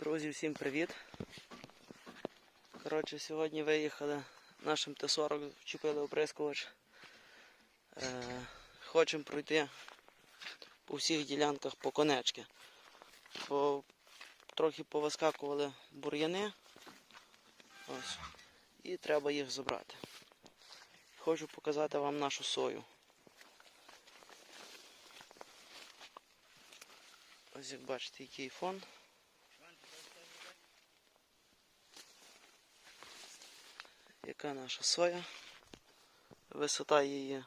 Друзі, всім привіт. Коротше, сьогодні виїхали нашим Т-40, вчепили оприскувач. Е, хочемо пройти по всіх ділянках по конечки. Бо трохи повискакували бур'яни. І треба їх забрати. Хочу показати вам нашу сою. Ось як бачите, який фон. Яка наша соя? Висота її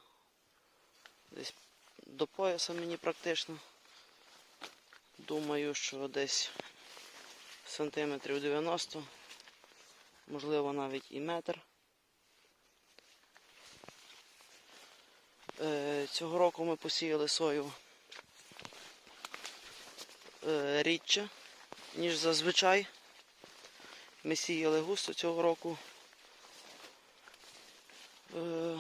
десь до пояса мені практично. Думаю, що десь сантиметрів 90, можливо навіть і метр. Е, Цього року ми посіяли сою е, рідче, ніж зазвичай. Ми сіяли густо цього року. Е,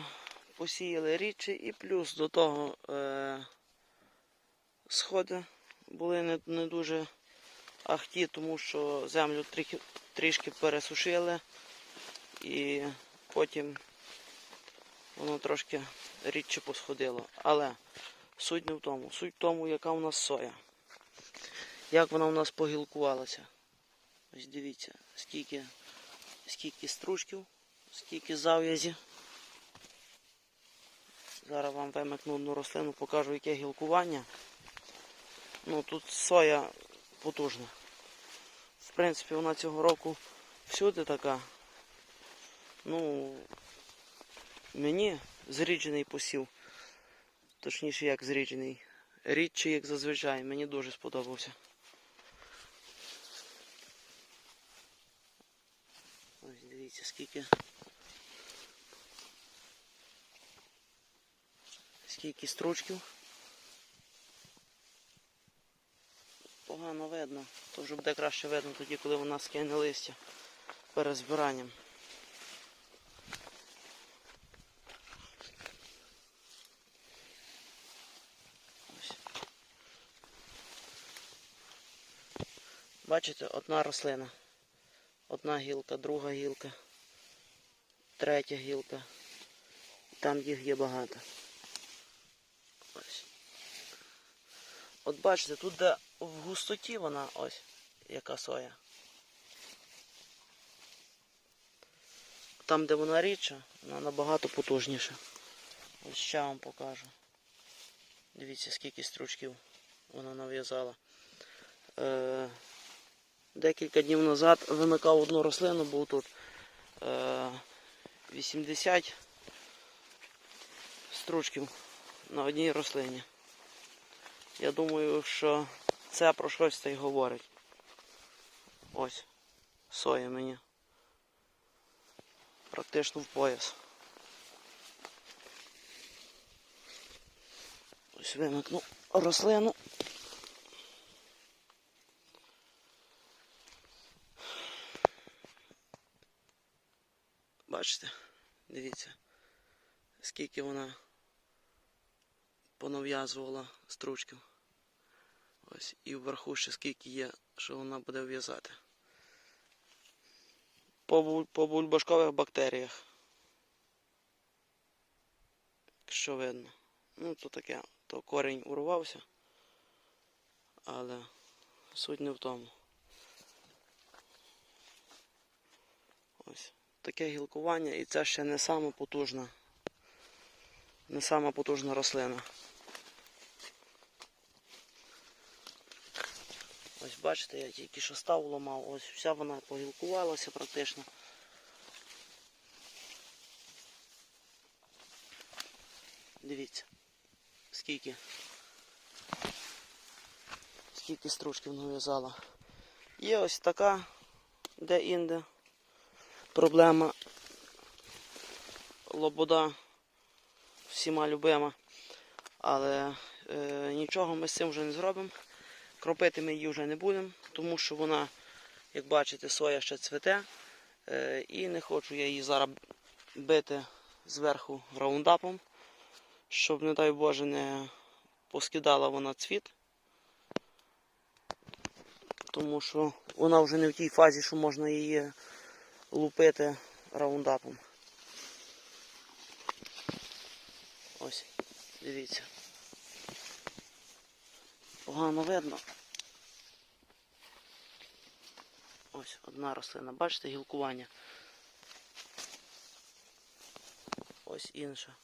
посіяли рідче і плюс до того е, сходи були не, не дуже ахті, тому що землю трохи, трішки пересушили і потім воно трошки рідче посходило. Але суть не в тому. Суть в тому, яка у нас соя. Як вона у нас погілкувалася. Ось дивіться, скільки, скільки стручків, скільки зав'язі. Зараз вам вимикну одну рослину, покажу, яке гілкування. Ну, тут соя потужна. В принципі, вона цього року всюди така. Ну, мені зріджений посів. Точніше, як зріджений. Рідчий, як зазвичай, мені дуже сподобався. Ось дивіться, скільки. Скільки стручків. Погано видно. То вже буде краще видно тоді, коли вона скине листя перед збиранням. Бачите, одна рослина. Одна гілка, друга гілка, третя гілка. Там їх є багато. От бачите, тут де в густоті вона ось яка соя. Там, де вона рідша, вона набагато потужніша. Ось ще вам покажу. Дивіться, скільки стручків вона нав'язала. Е, декілька днів назад вимикав одну рослину, був тут е, 80 стручків на одній рослині. Я думаю, що це про щось та й говорить. Ось, соя мені. Практично в пояс. Ось вимикну рослину. Бачите? Дивіться, скільки вона понав'язувала стручків. Ось і вверху ще скільки є, що вона буде в'язати. По, по бульбашкових бактеріях. Що видно. Ну, то таке, то корінь урвався. Але суть не в тому. Ось. Таке гілкування і це ще не сама потужна. Не сама потужна рослина. Ось бачите, я тільки що став ламав, ось вся вона погілкувалася практично. Дивіться, скільки. Скільки стружків нав'язала. Є ось така, де-інде проблема. Лобода всіма любима. Але е, нічого ми з цим вже не зробимо. Кропити ми її вже не будемо, тому що вона, як бачите, соя ще цвете. Е, і не хочу я її зараз бити зверху раундапом, щоб, не дай Боже, не поскидала вона цвіт. тому що вона вже не в тій фазі, що можна її лупити раундапом. Ось, дивіться. Погано видно. Ось одна рослина. Бачите гілкування. Ось інша.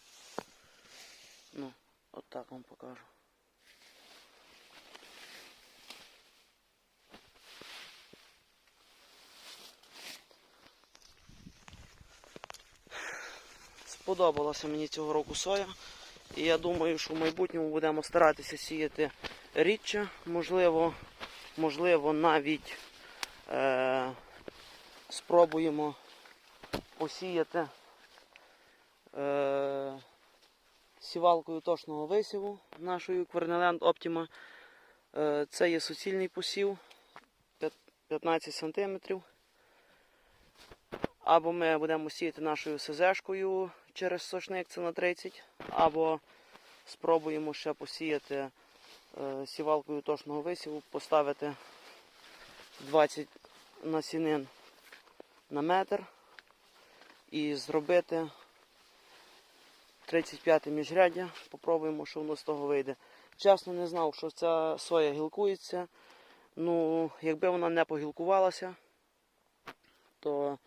Ну, от так вам покажу. Сподобалася мені цього року соя. І я думаю, що в майбутньому будемо старатися сіяти рідче, можливо, можливо, навіть е, спробуємо посіяти е, сівалкою точного висіву нашою Квернеленд Optima. Е, це є суцільний посів 15 см. Або ми будемо сіяти нашою СЗшкою через сошник, це на 30, або спробуємо ще посіяти сівалкою точного висіву, поставити 20 насінин на метр і зробити 35 міжряддя. Попробуємо, що воно з того вийде. Чесно не знав, що ця соя гілкується. Ну, якби вона не погілкувалася, то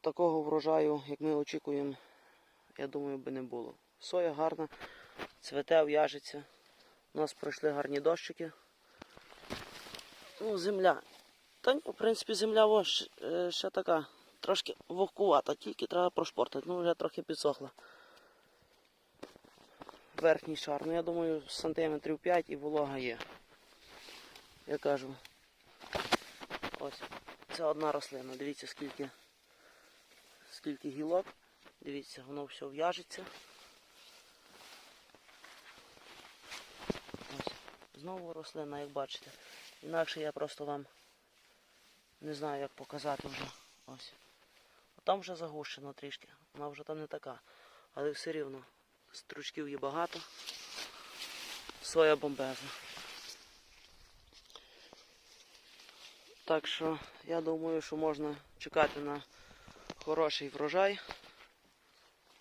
такого врожаю, як ми очікуємо, я думаю, би не було. Соя гарна, цвете, в'яжеться. У нас пройшли гарні дощики. Ну, земля. Та в принципі, земля ще, е, ще така, трошки вогкувата, тільки треба прошпортити. Ну, вже трохи підсохла. Верхній шар. Ну, я думаю, сантиметрів 5 і волога є. Я кажу. Ось. Це одна рослина. Дивіться, скільки скільки гілок. Дивіться, воно все в'яжеться. Ось. Знову рослина, як бачите. Інакше я просто вам не знаю, як показати вже. Ось. Там вже загущено трішки. Вона вже там не така. Але все рівно стручків є багато. Соя бомбезна. Так що я думаю, що можна чекати на хороший врожай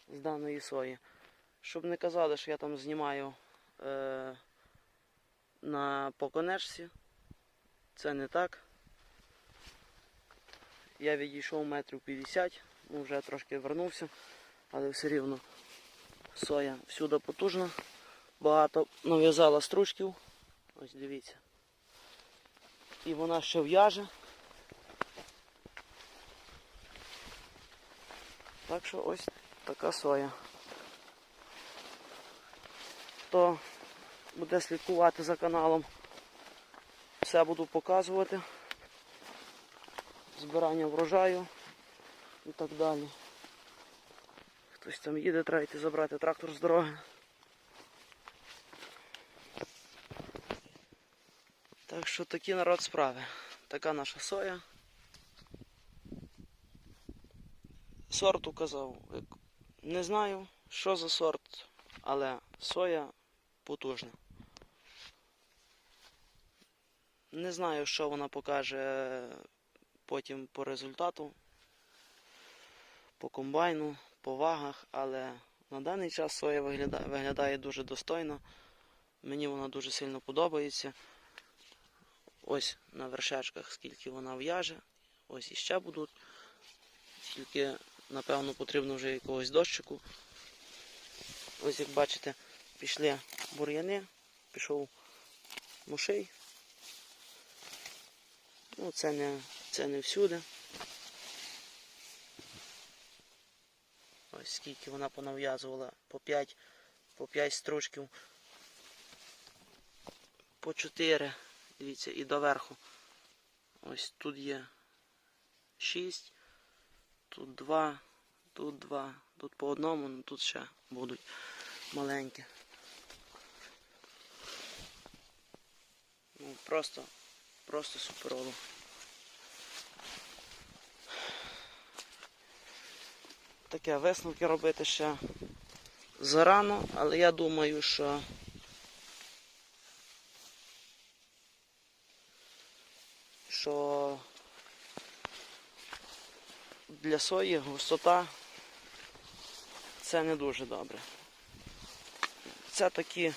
з даної сої. Щоб не казали, що я там знімаю е, на поконечці. Це не так. Я відійшов метрів 50, ну вже трошки вернувся, але все рівно соя всюди потужна. Багато нав'язала стручків. Ось дивіться. І вона ще в'яже. Так що ось така соя. Хто буде слідкувати за каналом, все буду показувати. Збирання врожаю і так далі. Хтось там їде, треба йти забрати трактор з дороги. Так що такі народ справи. Така наша соя. Сорт указав. Не знаю, що за сорт, але соя потужна. Не знаю, що вона покаже потім по результату, по комбайну, по вагах, але на даний час соя виглядає, виглядає дуже достойно. Мені вона дуже сильно подобається. Ось на вершечках, скільки вона в'яже. Ось іще будуть. Тільки, напевно, потрібно вже якогось дощику. Ось як бачите, пішли бур'яни, пішов мушей. Ну, це не, це не всюди. Ось скільки вона понав'язувала по 5, по 5 стручків, по 4. Дивіться, і доверху. Ось тут є 6, тут 2, тут 2, тут по одному, ну тут ще будуть маленькі. Ну, просто, просто суперово. Таке висновки робити ще зарано, але я думаю, що що для сої густота це не дуже добре. Це такі,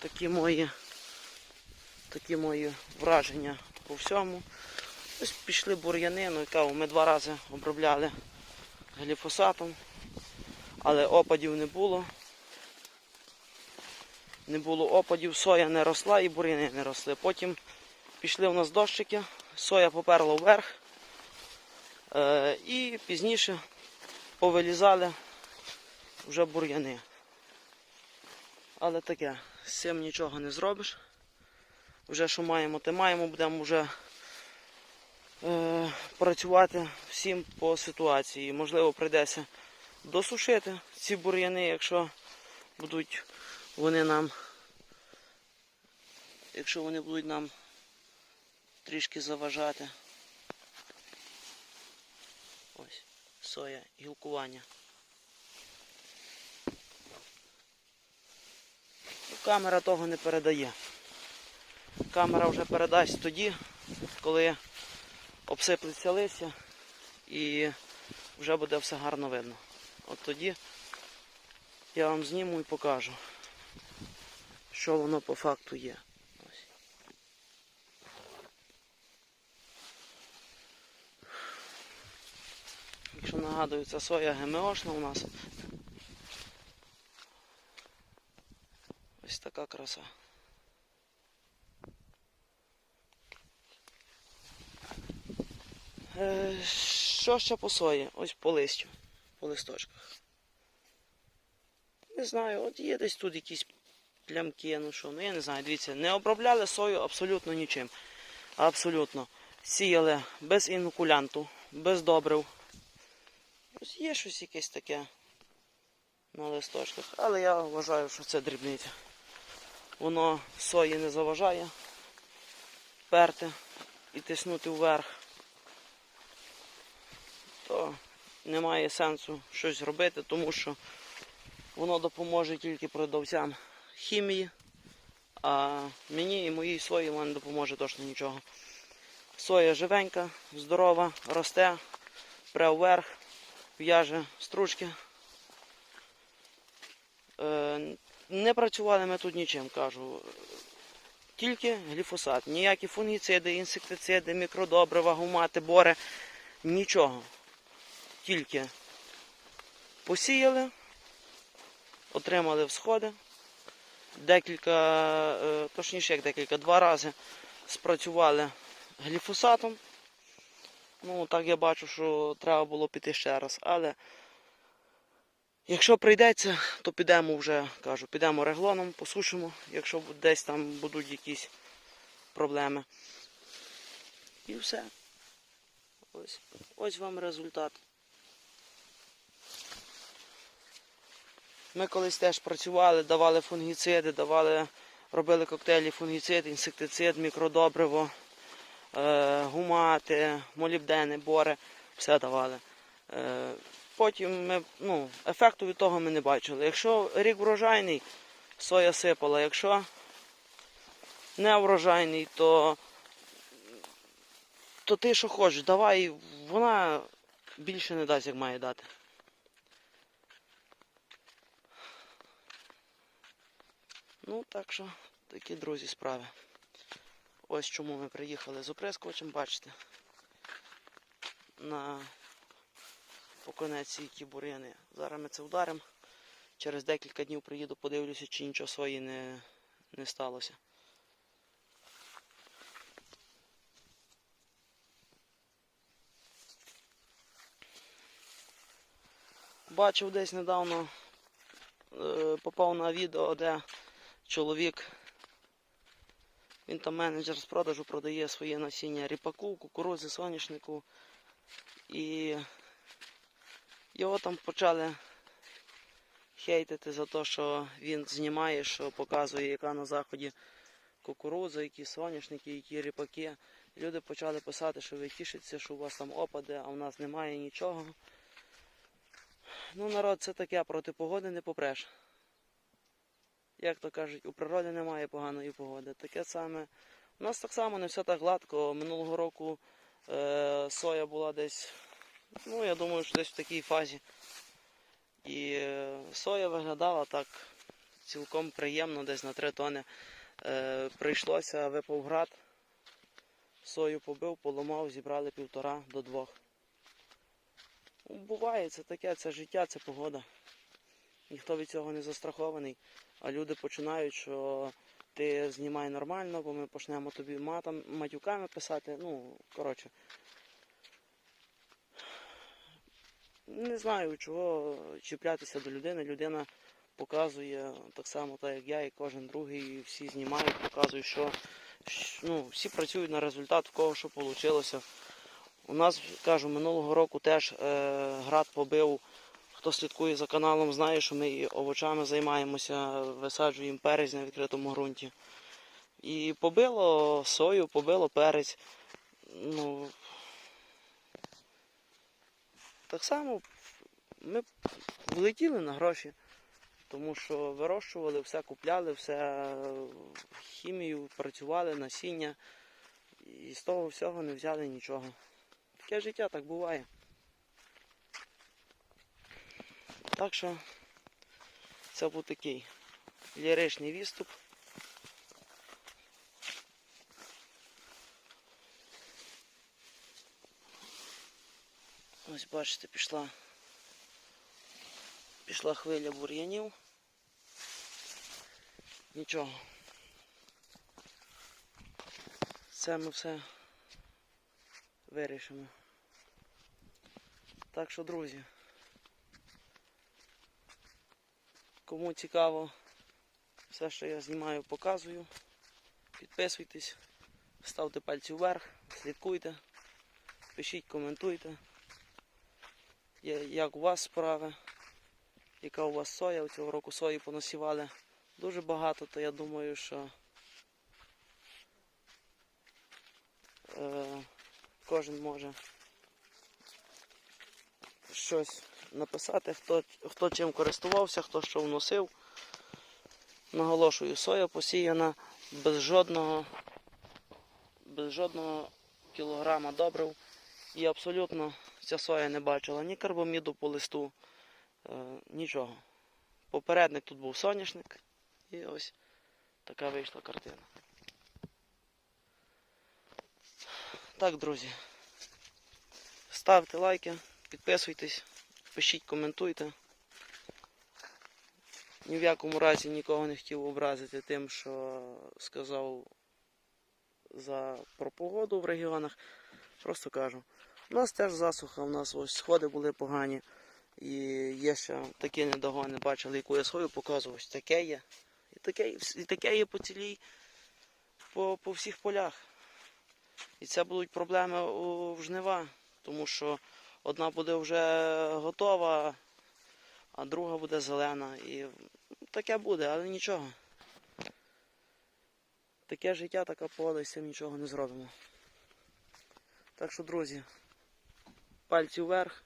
такі мої такі мої враження по всьому. Ось пішли бур'яни, ну яка ми два рази обробляли гліфосатом, але опадів не було. Не було опадів, соя не росла і бур'яни не росли. Потім пішли у нас дощики, соя поперла вверх. Е, і пізніше повилізали вже бур'яни. Але таке, з цим нічого не зробиш. Вже що маємо, те маємо, будемо вже е, працювати всім по ситуації. Можливо, прийдеться досушити ці бур'яни, якщо будуть вони нам, якщо вони будуть нам трішки заважати. Ось, соя, гілкування. Камера того не передає. Камера вже передасть тоді, коли обсиплеться листя і вже буде все гарно видно. От тоді я вам зніму і покажу, що воно по факту є. Якщо нагадую, це соя ГМОшна у нас. Ось така краса. Що ще по сої? Ось по листю, по листочках. Не знаю, от є десь тут якісь плямки, ну що, ну я не знаю, дивіться, не обробляли сою абсолютно нічим. Абсолютно. Сіяли без інокулянту, без добрив. Ось є щось якесь таке на листочках, але я вважаю, що це дрібниця. Воно сої не заважає перти і тиснути вверх то немає сенсу щось робити, тому що воно допоможе тільки продавцям хімії, а мені і моїй сої воно не допоможе точно нічого. Соя живенька, здорова, росте, пре вверх, в'яже стручки. Е, Не працювали ми тут нічим, кажу. Тільки гліфосат. Ніякі фунгіциди, інсектициди, мікродобрива, гумати, бори, нічого тільки посіяли, отримали всходи. Декілька, е, точніше як декілька, два рази спрацювали гліфосатом. Ну, так я бачу, що треба було піти ще раз. Але якщо прийдеться, то підемо вже, кажу, підемо реглоном, посушимо, якщо десь там будуть якісь проблеми. І все. Ось, ось вам результат. Ми колись теж працювали, давали фунгіциди, давали, робили коктейлі фунгіцид, інсектицид, мікродобриво, е, гумати, молібдени, бори, все давали. Е, потім ми, ну, ефекту від того ми не бачили. Якщо рік врожайний, соя сипала, якщо не врожайний, то, то ти що хочеш, давай, вона більше не дасть, як має дати. Ну, так що, такі друзі справи. Ось чому ми приїхали з оприскувачем, бачите. На поконеці які бур'яни. Зараз ми це вдаримо. Через декілька днів приїду, подивлюся, чи нічого свої не, не сталося. Бачив десь недавно, е, попав на відео, де чоловік, він там менеджер з продажу продає своє насіння ріпаку, кукурузи, соняшнику. І його там почали хейтити за те, що він знімає, що показує, яка на заході кукурудза, які соняшники, які ріпаки. Люди почали писати, що ви тішиться, що у вас там опаде, а в нас немає нічого. Ну, народ, це таке, проти погоди не попреш як то кажуть, у природі немає поганої погоди. Таке саме У нас так само не все так гладко. Минулого року е, соя була десь, ну я думаю, що десь в такій фазі. І е, соя виглядала так цілком приємно, десь на 3 тони. Е, прийшлося випав град, сою побив, поламав, зібрали півтора до двох. Ну, Буває, це таке, це життя, це погода. Ніхто від цього не застрахований. А люди починають, що ти знімай нормально, бо ми почнемо тобі матом, матюками писати. Ну, коротше. Не знаю, чого чіплятися до людини. Людина показує так само, так як я, і кожен другий, всі знімають, показують, що, ну, всі працюють на результат, в кого що вийшло. У нас, кажу, минулого року теж е, град побив. Хто слідкує за каналом, знає, що ми овочами займаємося, висаджуємо перець на відкритому ґрунті. І побило сою, побило перець. Ну, так само ми влетіли на гроші, тому що вирощували, все купляли, все хімію працювали, насіння. І з того всього не взяли нічого. Таке життя так буває. Так що це був такий ліричний відступ. Ось бачите, пішла, пішла хвиля бур'янів. Нічого. Це ми все вирішимо. Так що, друзі, кому цікаво все, що я знімаю, показую. Підписуйтесь, ставте пальці вверх, слідкуйте, пишіть, коментуйте. Як у вас справи, яка у вас соя? Цього року сої понасівали дуже багато, то я думаю, що е, кожен може щось написати, хто, хто чим користувався, хто що вносив. Наголошую, соя посіяна без жодного, без жодного кілограма добрив. І абсолютно ця соя не бачила ні карбоміду по листу, е, нічого. Попередник тут був соняшник, і ось така вийшла картина. Так, друзі. Ставте лайки, підписуйтесь, пишіть, коментуйте. Ні в якому разі нікого не хотів образити тим, що сказав за про погоду в регіонах. Просто кажу. У нас теж засуха, у нас ось сходи були погані. І є ще такі недогони, бачили, яку я свою показував, ось таке є. І таке, і таке є по цілій, по, по всіх полях. І це будуть проблеми у жнива, тому що одна буде вже готова, а друга буде зелена. І таке буде, але нічого. Таке життя, така погода, і з цим нічого не зробимо. Так що, друзі, пальці вверх.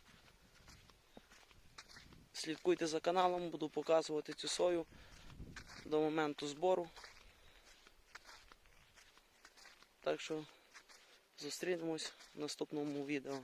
Слідкуйте за каналом, буду показувати цю сою до моменту збору. Так що зустрінемось в наступному відео.